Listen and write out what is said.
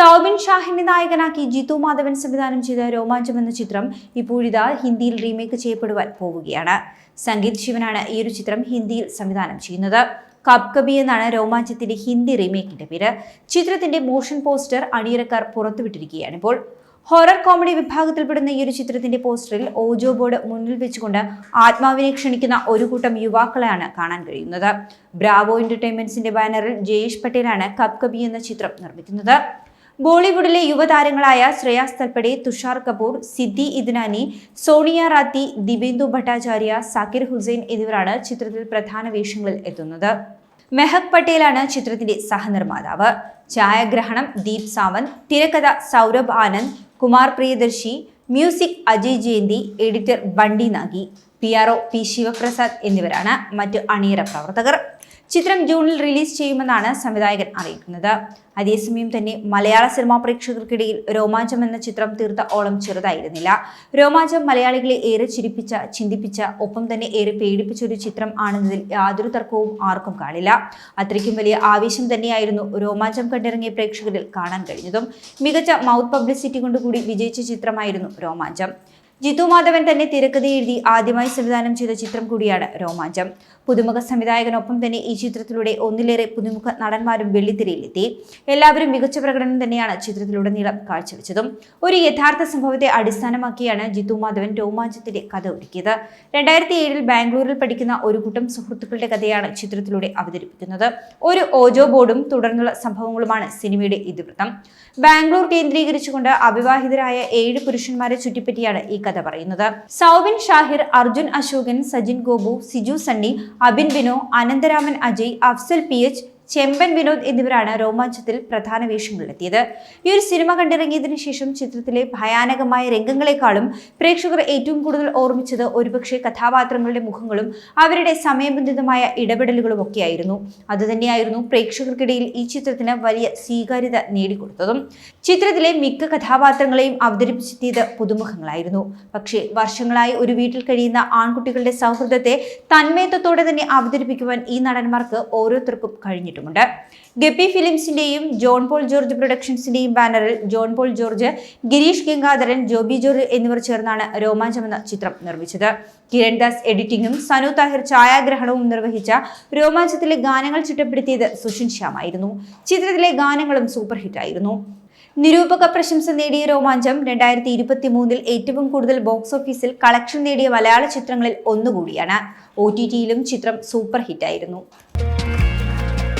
സൗബിൻ ഷാഹിന്റെ നായകനാക്കി ജിത്തു മാധവൻ സംവിധാനം ചെയ്ത രോമാഞ്ചം എന്ന ചിത്രം ഇപ്പോഴിതാ ഹിന്ദിയിൽ റീമേക്ക് ചെയ്യപ്പെടുവാൻ പോവുകയാണ്. സംഗീത് ശിവനാണ് ഈ ഒരു ചിത്രം ഹിന്ദിയിൽ സംവിധാനം ചെയ്യുന്നത്. കബ് കബി എന്നാണ് രോമാഞ്ചത്തിന്റെ ഹിന്ദി റീമേക്കിന്റെ പേര്. ചിത്രത്തിന്റെ മോഷൻ പോസ്റ്റർ അണിയറക്കാർ പുറത്തുവിട്ടിരിക്കുകയാണ് ഇപ്പോൾ. ഹൊറർ കോമഡി വിഭാഗത്തിൽപ്പെടുന്ന ഈ ഒരു ചിത്രത്തിന്റെ പോസ്റ്ററിൽ ഓജോ ബോർഡ് മുന്നിൽ വെച്ചുകൊണ്ട് ആത്മാവിനെ ക്ഷണിക്കുന്ന ഒരു കൂട്ടം യുവാക്കളെയാണ് കാണാൻ കഴിയുന്നത്. ബ്രാവോ എന്റർടൈൻമെന്റ്സിന്റെ ബാനറിൽ ജയേഷ് പട്ടേലാണ് കബ് കബി എന്ന ചിത്രം നിർമ്മിക്കുന്നത്. ബോളിവുഡിലെ യുവതാരങ്ങളായ ശ്രേയാസ് തൽപ്പടെ തുഷാർ കപൂർ സിദ്ധി ഇദ്നാനി സോണിയ റാത്തി ദിബേന്ദു ഭട്ടാചാര്യ സാക്കിർ ഹുസൈൻ എന്നിവരാണ് ചിത്രത്തിൽ പ്രധാന വേഷങ്ങളിൽ എത്തുന്നത്. മെഹക് പട്ടേലാണ് ചിത്രത്തിന്റെ സഹനിർമ്മാതാവ്. ഛായാഗ്രഹണം ദീപ് സാവന്ത് തിരക്കഥ Saurabh Anand Kumar Priyadarshi music Ajay Jayanthi editor Bunty Nagi P R O P Sivaprasad എന്നിവരാണ് മറ്റ് അണിയറ പ്രവർത്തകർ. ചിത്രം ജൂണിൽ റിലീസ് ചെയ്യുമെന്നാണ് സംവിധായകൻ അറിയിക്കുന്നത്. അതേസമയം തന്നെ മലയാള സിനിമാ പ്രേക്ഷകർക്കിടയിൽ രോമാഞ്ചം എന്ന ചിത്രം തീർത്ത ഓളം ചെറുതായിരുന്നില്ല. രോമാഞ്ചം മലയാളികളെ ഏറെ ചിരിപ്പിച്ച ചിന്തിപ്പിച്ച ഒപ്പം തന്നെ ഏറെ പേടിപ്പിച്ച ഒരു ചിത്രം ആണെന്നതിൽ യാതൊരു തർക്കവും ആർക്കും കാണില്ല. അത്രയ്ക്കും വലിയ ആവേശം തന്നെയായിരുന്നു രോമാഞ്ചം കണ്ടിറങ്ങിയ പ്രേക്ഷകരിൽ കാണാൻ കഴിഞ്ഞതും. മികച്ച മൗത്ത് പബ്ലിസിറ്റി കൊണ്ടുകൂടി വിജയിച്ച ചിത്രമായിരുന്നു രോമാഞ്ചം. ജിത്തു മാധവൻ തന്നെ തിരക്കഥ എഴുതി ആദ്യമായി സംവിധാനം ചെയ്ത ചിത്രം കൂടിയാണ് രോമാഞ്ചം. പുതുമുഖ സംവിധായകനൊപ്പം തന്നെ ഈ ചിത്രത്തിലൂടെ ഒന്നിലേറെ പുതുമുഖ നടന്മാരും വെള്ളിത്തിരയിലെത്തി. എല്ലാവരും മികച്ച പ്രകടനം തന്നെയാണ് ചിത്രത്തിലുടനീളം കാഴ്ചവെച്ചതും. ഒരു യഥാർത്ഥ സംഭവത്തെ അടിസ്ഥാനമാക്കിയാണ് ജിത്തു മാധവൻ രോമാഞ്ചത്തിന്റെ കഥ ഒരുക്കിയത്. രണ്ടായിരത്തി ഏഴിൽ ബാംഗ്ലൂരിൽ പഠിക്കുന്ന ഒരു കൂട്ടം സുഹൃത്തുക്കളുടെ കഥയാണ് ചിത്രത്തിലൂടെ അവതരിപ്പിക്കുന്നത്. ഒരു ഓജോ ബോർഡും തുടർന്നുള്ള സംഭവങ്ങളുമാണ് സിനിമയുടെ ഇതിവൃത്തം. ബാംഗ്ലൂർ കേന്ദ്രീകരിച്ചുകൊണ്ട് അവിവാഹിതരായ ഏഴ് പുരുഷന്മാരെ ചുറ്റിപ്പറ്റിയാണ് ഈ കഥ പറയുന്നത്. സൗബിൻ ഷാഹിർ അർജുൻ അശോകൻ സജിൻ ഗോപു സിജു സണ്ണി അബിൻ ബിനോ അനന്തരാമൻ അജയ് അഫ്സൽ പി എച്ച് ചെമ്പൻ വിനോദ് എന്നിവരാണ് രോമാഞ്ചത്തിൽ പ്രധാന വേഷങ്ങളിലെത്തിയത്. ഈ ഒരു സിനിമ കണ്ടിറങ്ങിയതിനു ശേഷം ചിത്രത്തിലെ ഭയാനകമായ രംഗങ്ങളെക്കാളും പ്രേക്ഷകർ ഏറ്റവും കൂടുതൽ ഓർമ്മിച്ചത് ഒരുപക്ഷെ കഥാപാത്രങ്ങളുടെ മുഖങ്ങളും അവരുടെ സമയബന്ധിതമായ ഇടപെടലുകളും ഒക്കെയായിരുന്നു. അതുതന്നെയായിരുന്നു പ്രേക്ഷകർക്കിടയിൽ ഈ ചിത്രത്തിന് വലിയ സ്വീകാര്യത നേടിക്കൊടുത്തതും. ചിത്രത്തിലെ മിക്ക കഥാപാത്രങ്ങളെയും അവതരിപ്പിച്ചെത്തിയത് പുതുമുഖങ്ങളായിരുന്നു. പക്ഷേ വർഷങ്ങളായി ഒരു വീട്ടിൽ കഴിയുന്ന ആൺകുട്ടികളുടെ സൗഹൃദത്തെ തന്മയത്വത്തോടെ തന്നെ അവതരിപ്പിക്കുവാൻ ഈ നടന്മാർക്ക് ഓരോരുത്തർക്കും കഴിഞ്ഞിട്ടുണ്ട്. ഗപ്പി ഫിലിംസിന്റെയും ജോൺ പോൾ ജോർജ് പ്രൊഡക്ഷൻസിന്റെയും ബാനറിൽ ജോൺ പോൾ ജോർജ് ഗിരീഷ് ഗംഗാധരൻ ജോബി ജോർജ് എന്നിവർ ചേർന്നാണ് രോമാഞ്ചം എന്ന ചിത്രം നിർമ്മിച്ചത്. കിരൺ ദാസ് എഡിറ്റിംഗും സനു താഹിർ ഛായാഗ്രഹണവും നിർവഹിച്ച രോമാഞ്ചത്തിലെ ഗാനങ്ങൾ ചിട്ടപ്പെടുത്തിയത് സുഷിൻ ശ്യാം ആയിരുന്നു. ചിത്രത്തിലെ ഗാനങ്ങളും സൂപ്പർ ഹിറ്റ് ആയിരുന്നു. നിരൂപക പ്രശംസ നേടിയ രോമാഞ്ചം രണ്ടായിരത്തി ഇരുപത്തി മൂന്നിൽ ഏറ്റവും കൂടുതൽ ബോക്സ് ഓഫീസിൽ കളക്ഷൻ നേടിയ മലയാള ചിത്രങ്ങളിൽ ഒന്നുകൂടിയാണ്. ഒ ടി ടിയിലും ചിത്രം സൂപ്പർ ഹിറ്റായിരുന്നു